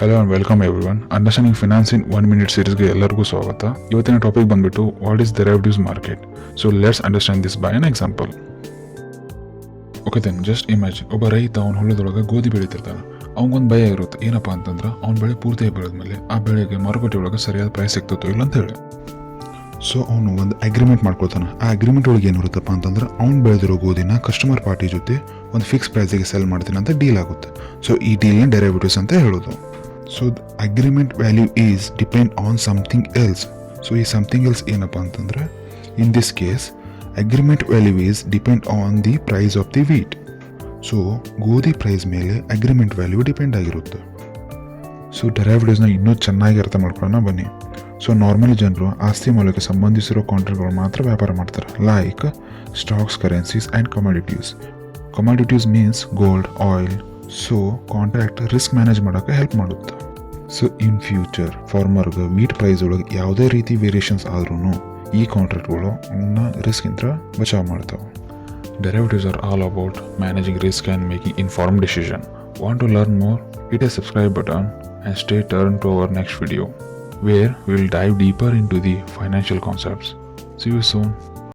Hello and welcome everyone understanding finance in one minute ಸೀರೀಸ್ಗೆ ಎಲ್ಲರಿಗೂ ಸ್ವಾಗತ. ಇವತ್ತಿನ ಟಾಪಿಕ್ ಬಂದ್ಬಿಟ್ಟು what is derivatives market so let's understand this by an example okay then just imagine ಒಬ್ಬ ರೈತ ಅವ್ನ ಹೊಲದೊಳಗೆ ಗೋಧಿ ಬೆಳೀತಿರ್ತಾನೆ. ಅವ್ಗೊಂದು ಭಯ ಇರುತ್ತೆ. ಏನಪ್ಪ ಅಂತಂದ್ರೆ, ಅವ್ನ ಬೆಳೆ ಪೂರ್ತಿಯಾಗಿ ಬೆಳೆದ್ಮೇಲೆ ಆ ಬೆಳೆಗೆ ಮಾರುಕಟ್ಟೆ ಒಳಗೆ ಸರಿಯಾದ ಪ್ರೈಸ್ ಸಿಗ್ತದೋ ಇಲ್ಲ ಅಂತ ಹೇಳಿ. ಸೊ ಅವನು ಒಂದು ಅಗ್ರಿಮೆಂಟ್ ಮಾಡ್ಕೊಳ್ತಾನೆ. ಆ ಅಗ್ರಿಮೆಂಟ್ ಒಳಗೆ ಏನಿರುತ್ತಪ್ಪ ಅಂತಂದ್ರೆ, ಅವ್ನು ಬೆಳೆದಿರೋ ಗೋಧಿನ ಕಸ್ಟಮರ್ ಪಾರ್ಟಿ ಜೊತೆ ಒಂದು ಫಿಕ್ಸ್ ಪ್ರೈಸಿಗೆ ಸೆಲ್ ಮಾಡ್ತೀನಿ ಅಂತ ಡೀಲ್ ಆಗುತ್ತೆ. ಸೊ ಈ ಡೀಲ್ನ ಡೆರಿವೇಟಿವ್ಸ್ ಅಂತ ಹೇಳೋದು. So agreement value is depend on something else so ಈ ಸಮಥಿಂಗ್ ಎಲ್ಸ್ ಏನಪ್ಪ ಅಂತಂದ್ರೆ in this case agreement value is depend on the price of the wheat so ಗೋಧಿ ಪ್ರೈಸ್ ಮೇಲೆ ಅಗ್ರಿಮೆಂಟ್ ವ್ಯಾಲ್ಯೂ ಡಿಪೆಂಡ್ ಆಗಿರುತ್ತೆ. So ಡೆರೈವ್ಡೇಸ್ನ ಇನ್ನೂ ಚೆನ್ನಾಗಿ ಅರ್ಥ ಮಾಡ್ಕೊಳ್ಳೋಣ, ಬನ್ನಿ. ಸೊ ನಾರ್ಮಲಿ ಜನರು ಆಸ್ತಿ ಮೌಲ್ಯಕ್ಕೆ ಸಂಬಂಧಿಸಿರೋ ಕಾಂಟ್ರಾಕ್ಟ್ಗಳು ಮಾತ್ರ ವ್ಯಾಪಾರ ಮಾಡ್ತಾರೆ. Like stocks currencies and commodities commodities means gold oil so contract risk manage ಮಾಡೋಕ್ಕೆ ಹೆಲ್ಪ್ ಮಾಡುತ್ತೆ ಸೊ ಇನ್ ಫ್ಯೂಚರ್ ಫಾರ್ಮರ್ಗೆ ವೀಟ್ ಪ್ರೈಸ್ ಒಳಗೆ ಯಾವುದೇ ರೀತಿ ವೇರಿಯೇಷನ್ಸ್ ಆದ್ರೂ ಈ ಕಾಂಟ್ರಾಕ್ಟ್ಗಳು ಅವನ್ನ ರಿಸ್ಕಿಂದ ಬಚಾವ್ ಮಾಡ್ತಾವೆ Derivatives are all about managing risk and making informed decision. Want to learn more? Hit a subscribe button and stay tuned to our next video where we will dive deeper into the financial concepts. See you soon.